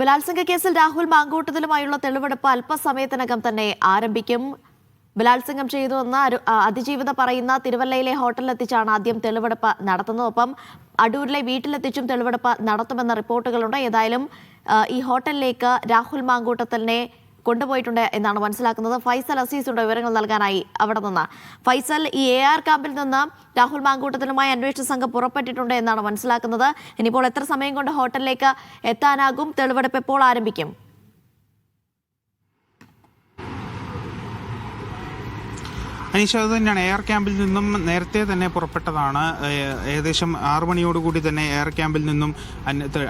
ബലാത്സംഗ കേസിൽ രാഹുൽ മാങ്കൂട്ടത്തിലുമായുള്ള തെളിവെടുപ്പ് അല്പസമയത്തിനകം തന്നെ ആരംഭിക്കും. ബലാത്സംഗം ചെയ്തുവെന്ന് അതിജീവിത പറയുന്ന തിരുവല്ലയിലെ ഹോട്ടലിലെത്തിച്ചാണ് ആദ്യം തെളിവെടുപ്പ് നടത്തുന്നത്. ഒപ്പം അടൂരിലെ വീട്ടിലെത്തിച്ചും തെളിവെടുപ്പ് നടത്തുമെന്ന റിപ്പോർട്ടുകളുണ്ട്. ഏതായാലും ഈ ഹോട്ടലിലേക്ക് രാഹുൽ മാങ്കൂട്ടത്തിലിനെ കൊണ്ടുപോയിട്ടുണ്ട് എന്നാണ് മനസ്സിലാക്കുന്നത്. ഫൈസൽ അസീസുണ്ട് വിവരങ്ങൾ നൽകാനായി അവിടെ നിന്ന്. ഫൈസൽ ഈ എ ആർ ക്യാമ്പിൽ നിന്ന് രാഹുൽ മാങ്കൂട്ടത്തിനുമായി അന്വേഷണ സംഘം പുറപ്പെട്ടിട്ടുണ്ട് എന്നാണ് മനസ്സിലാക്കുന്നത്. ഇനിയിപ്പോൾ എത്ര സമയം കൊണ്ട് ഹോട്ടലിലേക്ക് എത്താനാകും? തെളിവെടുപ്പ് എപ്പോൾ ആരംഭിക്കും? അനീഷ അത് തന്നെയാണ്. എയർ ക്യാമ്പിൽ നിന്നും നേരത്തെ തന്നെ പുറപ്പെട്ടതാണ്. ഏകദേശം ആറു മണിയോടുകൂടി തന്നെ എയർ ക്യാമ്പിൽ നിന്നും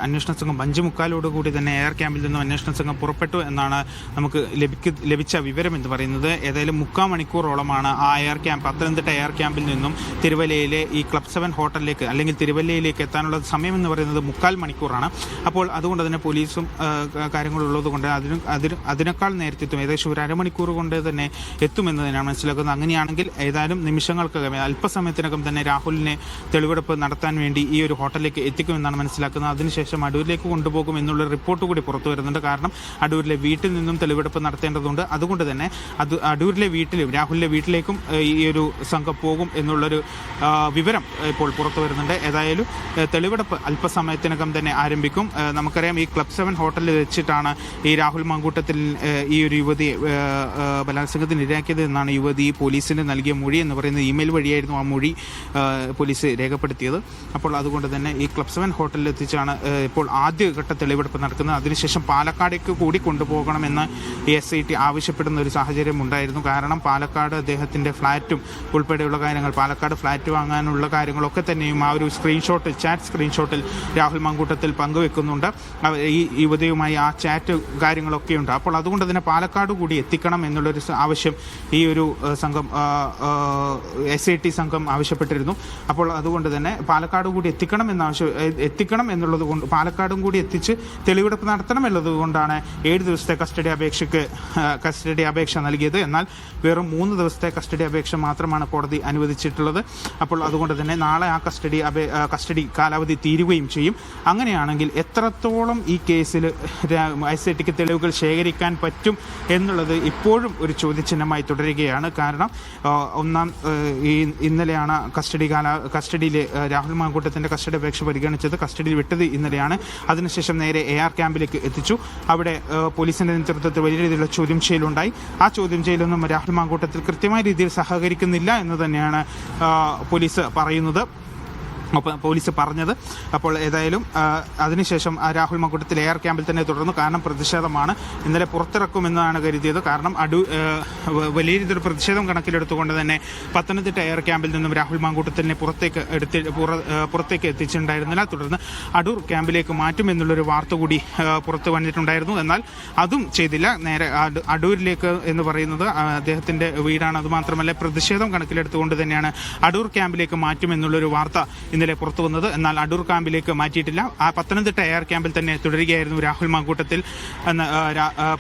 അന്വേഷണ സംഘം അഞ്ചു മുക്കാലോടുകൂടി തന്നെ എയർ ക്യാമ്പിൽ നിന്നും അന്വേഷണ സംഘം പുറപ്പെട്ടു എന്നാണ് നമുക്ക് ലഭിക്ക ലഭിച്ച വിവരം എന്ന് പറയുന്നത്. ഏതായാലും മുക്കാൽ മണിക്കൂറോളമാണ് ആ എയർ ക്യാമ്പ് പത്തനംതിട്ട എയർ ക്യാമ്പിൽ നിന്നും തിരുവല്ലയിലെ ഈ ക്ലബ് സെവൻ ഹോട്ടലിലേക്ക് അല്ലെങ്കിൽ തിരുവല്ലയിലേക്ക് എത്താനുള്ള സമയം എന്ന് പറയുന്നത് മുക്കാൽ മണിക്കൂറാണ്. അപ്പോൾ അതുകൊണ്ട് തന്നെ പോലീസും കാര്യങ്ങളുള്ളതുകൊണ്ട് കാര്യങ്ങളുള്ളത് കൊണ്ട് അതിന് അതിന് അതിനേക്കാൾ നേരത്തെ എത്തും ഏകദേശം ഒരു അരമണിക്കൂർ കൊണ്ട് തന്നെ എത്തുമെന്ന് തന്നെയാണ് മനസ്സിലാക്കുന്നത്. അങ്ങനെയാണെങ്കിൽ ഏതായാലും നിമിഷങ്ങൾക്കകം അല്പസമയത്തിനകം തന്നെ രാഹുലിനെ തെളിവെടുപ്പ് നടത്താൻ വേണ്ടി ഈ ഒരു ഹോട്ടലിലേക്ക് എത്തിക്കുമെന്നാണ് മനസ്സിലാക്കുന്നത്. അതിനുശേഷം അടൂരിലേക്ക് കൊണ്ടുപോകും എന്നുള്ള റിപ്പോർട്ട് കൂടി പുറത്തു വരുന്നുണ്ട്. കാരണം അടൂരിലെ വീട്ടിൽ നിന്നും തെളിവെടുപ്പ് നടത്തേണ്ടതുണ്ട്. അതുകൊണ്ട് തന്നെ അത് അടൂരിലെ വീട്ടിലും രാഹുലിന്റെ വീട്ടിലേക്കും ഈ ഒരു സംഘം പോകും എന്നുള്ളൊരു വിവരം ഇപ്പോൾ പുറത്തു വരുന്നുണ്ട്. ഏതായാലും തെളിവെടുപ്പ് അല്പസമയത്തിനകം തന്നെ ആരംഭിക്കും. നമുക്കറിയാം ഈ ക്ലബ് സെവൻ ഹോട്ടലിൽ വെച്ചിട്ടാണ് ഈ രാഹുൽ മങ്കൂട്ടത്തിൽ ഈ ഒരു യുവതി ഏഹ്, ഏഹ്, ബലാത്സംഗത്തിന് ഇരയാക്കിയത് എന്നാണ് യുവതി പോലീസിന് നൽകിയ മൊഴി എന്ന് പറയുന്നത് ഇമെയിൽ വഴിയായിരുന്നു ആ മൊഴി പോലീസ് രേഖപ്പെടുത്തിയത്. അപ്പോൾ അതുകൊണ്ട് തന്നെ ഈ ക്ലബ് സെവൻ ഹോട്ടലിൽ എത്തിച്ചാണ് ഇപ്പോൾ ആദ്യഘട്ട തെളിവെടുപ്പ് നടക്കുന്നത്. അതിനുശേഷം പാലക്കാടേക്ക് കൂടി കൊണ്ടുപോകണമെന്ന് എസ് ഐ ടി ആവശ്യപ്പെടുന്ന ഒരു സാഹചര്യം ഉണ്ടായിരുന്നു. കാരണം പാലക്കാട് അദ്ദേഹത്തിന്റെ ഫ്ലാറ്റും ഉൾപ്പെടെയുള്ള കാര്യങ്ങൾ പാലക്കാട് ഫ്ലാറ്റ് വാങ്ങാനുള്ള കാര്യങ്ങളൊക്കെ തന്നെയും ആ ഒരു സ്ക്രീൻഷോട്ട് ചാറ്റ് സ്ക്രീൻഷോട്ടിൽ രാഹുൽ മങ്കൂട്ടത്തിൽ പങ്കുവെക്കുന്നുണ്ട്. ഈ യുവതിയുമായി ആ ചാറ്റ് കാര്യങ്ങളൊക്കെ ഉണ്ട് അപ്പോൾ അതുകൊണ്ട് തന്നെ പാലക്കാട് കൂടി എത്തിക്കണം എന്നുള്ളൊരു ആവശ്യം ഈ ഒരു സംഘം എസ് ഐ ടി സംഘം ആവശ്യപ്പെട്ടിരുന്നു. അപ്പോൾ അതുകൊണ്ട് തന്നെ പാലക്കാട് കൂടി എത്തിക്കണം എന്നാവശ്യ എത്തിക്കണം എന്നുള്ളത് കൊണ്ട് പാലക്കാടും കൂടി എത്തിച്ച് തെളിവെടുപ്പ് നടത്തണം എന്നുള്ളതുകൊണ്ടാണ് ഏഴ് ദിവസത്തെ കസ്റ്റഡി അപേക്ഷയ്ക്ക് കസ്റ്റഡി അപേക്ഷ നൽകിയത്. എന്നാൽ വെറും മൂന്ന് ദിവസത്തെ കസ്റ്റഡി അപേക്ഷ മാത്രമാണ് കോടതി അനുവദിച്ചിട്ടുള്ളത്. അപ്പോൾ അതുകൊണ്ട് തന്നെ നാളെ ആ കസ്റ്റഡി അപേ കസ്റ്റഡി കാലാവധി തീരുകയും ചെയ്യും. അങ്ങനെയാണെങ്കിൽ എത്രത്തോളം ഈ കേസിൽ എസ് ഐ ടിക്ക് തെളിവുകൾ ശേഖരിക്കാൻ പറ്റും എന്നുള്ളത് ഇപ്പോഴും ഒരു ചോദ്യചിഹ്നമായി തുടരുകയാണ്. കാരണം ഒന്നാം ഇന്നലെയാണ് കസ്റ്റഡി കാല കസ്റ്റഡിയിൽ രാഹുൽ മാങ്കൂട്ടത്തിന്റെ കസ്റ്റഡി അപേക്ഷ പരിഗണിച്ചത്. കസ്റ്റഡിയിൽ വിട്ടത് ഇന്നലെയാണ്. അതിനുശേഷം നേരെ എ ആർ ക്യാമ്പിലേക്ക് എത്തിച്ചു. അവിടെ പോലീസിന്റെ നേതൃത്വത്തിൽ വലിയ രീതിയിലുള്ള ചോദ്യം ചെയ്യലുണ്ടായി. ആ ചോദ്യം ചെയ്യലൊന്നും രാഹുൽ മാങ്കൂട്ടത്തിൽ കൃത്യമായ രീതിയിൽ സഹകരിക്കുന്നില്ല എന്ന് തന്നെയാണ് പോലീസ് പറയുന്നത്. അപ്പോൾ പോലീസ് പറഞ്ഞത്. അപ്പോൾ ഏതായാലും അതിനുശേഷം രാഹുൽ മക്കൂട്ടത്തിൽ എയർ ക്യാമ്പിൽ തന്നെ തുടർന്നു. കാരണം പ്രതിഷേധമാണ്. ഇന്നലെ പുറത്തിറക്കുമെന്നാണ് കരുതിയത്. കാരണം അടു വലിയ രീതിയിൽ പ്രതിഷേധം കണക്കിലെടുത്തുകൊണ്ട് തന്നെ പത്തനംതിട്ട എയർ ക്യാമ്പിൽ നിന്നും രാഹുൽ മാങ്കൂട്ടത്തിനെ പുറത്തേക്ക് എടുത്തി പുറ- പുറത്തേക്ക് എത്തിച്ചിട്ടുണ്ടായിരുന്നില്ല. തുടർന്ന് അടൂർ ക്യാമ്പിലേക്ക് മാറ്റുമെന്നുള്ളൊരു വാർത്ത കൂടി പുറത്ത് വന്നിട്ടുണ്ടായിരുന്നു. എന്നാൽ അതും ചെയ്തില്ല. നേരെ അട- അടൂരിലേക്ക് എന്ന് പറയുന്നത് അദ്ദേഹത്തിന്റെ വീടാണ്. അതുമാത്രമല്ല പ്രതിഷേധം കണക്കിലെടുത്തുകൊണ്ട് തന്നെയാണ് അടൂർ ക്യാമ്പിലേക്ക് മാറ്റുമെന്നുള്ളൊരു വാർത്ത ഇന്നലെ പുറത്തു വന്നത്. എന്നാൽ അടൂർ ക്യാമ്പിലേക്ക് മാറ്റിയിട്ടില്ല. ആ പത്തനംതിട്ട എയർ ക്യാമ്പിൽ തന്നെ തുടരുകയായിരുന്നു രാഹുൽ മാങ്കൂട്ടത്തിൽ.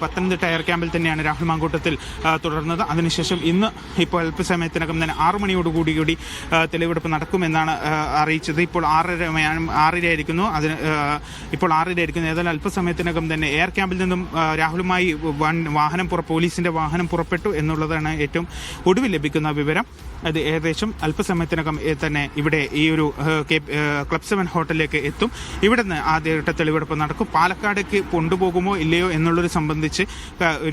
പത്തനംതിട്ട എയർ ക്യാമ്പിൽ തന്നെയാണ് രാഹുൽ മാങ്കൂട്ടത്തിൽ തുടർന്നത്. അതിനുശേഷം ഇന്ന് ഇപ്പോൾ അല്പസമയത്തിനകം തന്നെ ആറു മണിയോടുകൂടി കൂടി തെളിവെടുപ്പ് നടക്കുമെന്നാണ് അറിയിച്ചത്. ഇപ്പോൾ ആറര ആറരയായിരിക്കുന്നു. അതിന് ഇപ്പോൾ ആറരയായിരിക്കുന്നു. ഏതായാലും അല്പസമയത്തിനകം തന്നെ എയർ ക്യാമ്പിൽ നിന്നും രാഹുലുമായി വാഹനം പുറ പോലീസിന്റെ വാഹനം പുറപ്പെട്ടു എന്നുള്ളതാണ് ഏറ്റവും ഒടുവിൽ ലഭിക്കുന്ന വിവരം. അത് ഏകദേശം അല്പസമയത്തിനകം തന്നെ ഇവിടെ ഈ ഒരു ക്ലബ് സെവൻ ഹോട്ടലിലേക്ക് എത്തും. ഇവിടെ നിന്ന് ആദ്യഘട്ട തെളിവെടുപ്പ് നടക്കും. പാലക്കാടേക്ക് കൊണ്ടുപോകുമോ ഇല്ലയോ എന്നുള്ളത് സംബന്ധിച്ച്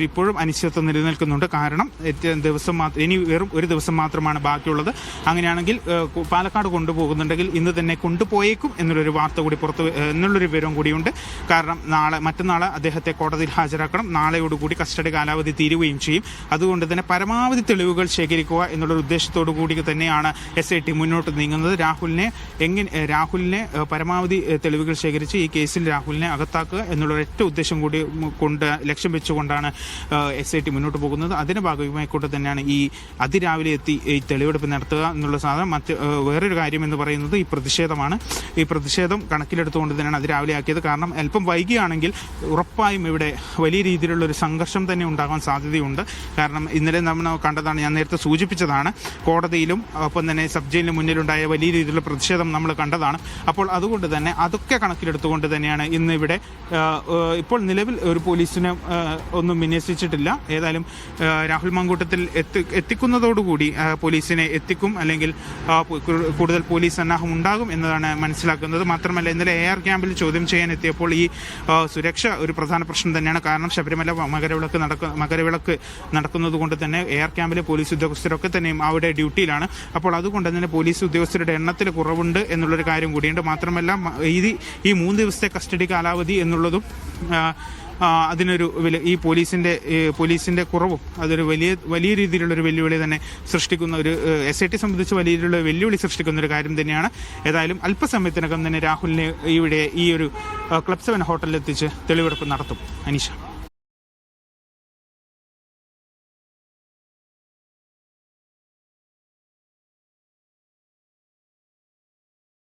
ഇപ്പോഴും അനിശ്ചിതത്വം നിലനിൽക്കുന്നുണ്ട്. കാരണം ദിവസം മാത്രം ഇനി വെറും ഒരു ദിവസം മാത്രമാണ് ബാക്കിയുള്ളത്. അങ്ങനെയാണെങ്കിൽ പാലക്കാട് കൊണ്ടുപോകുന്നുണ്ടെങ്കിൽ ഇന്ന് തന്നെ കൊണ്ടുപോയേക്കും എന്നുള്ളൊരു വാർത്ത കൂടി പുറത്ത് എന്നുള്ളൊരു വിവരം കൂടിയുണ്ട്. കാരണം നാളെ മറ്റന്നാളെ അദ്ദേഹത്തെ കോടതിയിൽ ഹാജരാക്കണം. നാളെയോടുകൂടി കസ്റ്റഡി കാലാവധി തീരുകയും ചെയ്യും. അതുകൊണ്ട് തന്നെ പരമാവധി തെളിവുകൾ ശേഖരിക്കുക എന്നുള്ളൊരു ഉദ്ദേശത്തോടു കൂടി തന്നെയാണ് എസ് ഐ ടി മുന്നോട്ട് നീങ്ങുന്നത്. രാഹുലിനെ എങ്ങനെ രാഹുലിനെ പരമാവധി തെളിവുകൾ ശേഖരിച്ച് ഈ കേസിൽ രാഹുലിനെ അകത്താക്കുക എന്നുള്ള ഒരൊറ്റ ഉദ്ദേശം കൂടി കൊണ്ട് ലക്ഷ്യം വെച്ചുകൊണ്ടാണ് എസ് ഐ ടി മുന്നോട്ട് പോകുന്നത്. അതിന് ഭാഗമായിക്കൊണ്ട് തന്നെയാണ് ഈ അതിരാവിലെ എത്തി ഈ തെളിവെടുപ്പ് നടത്തുക എന്നുള്ള സാധനം. മറ്റ് വേറൊരു കാര്യം എന്ന് പറയുന്നത് ഈ പ്രതിഷേധമാണ്. ഈ പ്രതിഷേധം കണക്കിലെടുത്തുകൊണ്ട് തന്നെയാണ് അതിരാവിലെ ആക്കിയത്. കാരണം അല്പം വൈകിയാണെങ്കിൽ ഉറപ്പായും ഇവിടെ വലിയ രീതിയിലുള്ള ഒരു സംഘർഷം തന്നെ ഉണ്ടാകാൻ സാധ്യതയുണ്ട്. കാരണം ഇന്നലെ നമ്മൾ കണ്ടതാണ് ഞാൻ നേരത്തെ സൂചിപ്പിച്ചതാണ് കോടതിയിലും ഒപ്പം തന്നെ സബ് മുന്നിലുണ്ടായ വലിയ രീതിയിലുള്ള പ്രതിഷേധം പ്രതിഷേധം നമ്മൾ കണ്ടതാണ്. അപ്പോൾ അതുകൊണ്ട് തന്നെ അതൊക്കെ കണക്കിലെടുത്തുകൊണ്ട് തന്നെയാണ് ഇന്ന് ഇവിടെ ഇപ്പോൾ നിലവിൽ ഒരു പോലീസിനെ ഒന്നും വിന്യസിച്ചിട്ടില്ല. ഏതായാലും രാഹുൽ മങ്കൂട്ടത്തിൽ എത്തി എത്തിക്കുന്നതോടുകൂടി പോലീസിനെ എത്തിക്കും അല്ലെങ്കിൽ കൂടുതൽ പോലീസ് സന്നാഹം ഉണ്ടാകും എന്നതാണ് മനസ്സിലാക്കുന്നത്. മാത്രമല്ല ഇന്നലെ എ ആർ ക്യാമ്പിൽ ചോദ്യം ചെയ്യാൻ എത്തിയപ്പോൾ ഈ സുരക്ഷ ഒരു പ്രധാന പ്രശ്നം തന്നെയാണ്. കാരണം ശബരിമല മകരവിളക്ക് നടക്ക മകരവിളക്ക് നടക്കുന്നത് കൊണ്ട് തന്നെ എ ആർ ക്യാമ്പിലെ പോലീസ് ഉദ്യോഗസ്ഥരൊക്കെ തന്നെയും അവിടെ ഡ്യൂട്ടിയിലാണ്. അപ്പോൾ അതുകൊണ്ട് തന്നെ പോലീസ് ഉദ്യോഗസ്ഥരുടെ എണ്ണത്തിൽ കുറവുണ്ട് എന്നുള്ളൊരു കാര്യം കൂടിയുണ്ട്. മാത്രമല്ല ഇത് ഈ മൂന്ന് ദിവസത്തെ കസ്റ്റഡി കാലാവധി എന്നുള്ളതും അതിനൊരു ഈ പോലീസിന്റെ പോലീസിന്റെ കുറവും അതൊരു വലിയ വലിയ രീതിയിലുള്ള ഒരു വെല്ലുവിളി തന്നെ സൃഷ്ടിക്കുന്ന ഒരു എസ് ഐ ടി സംബന്ധിച്ച് വലിയ വെല്ലുവിളി സൃഷ്ടിക്കുന്ന ഒരു കാര്യം തന്നെയാണ്. ഏതായാലും അല്പസമയത്തിനകം തന്നെ രാഹുലിനെ ഇവിടെ ഈ ഒരു ക്ലബ് സെവൻ ഹോട്ടലിൽ എത്തിച്ച് തെളിവെടുപ്പ് നടത്തും. അനീഷ.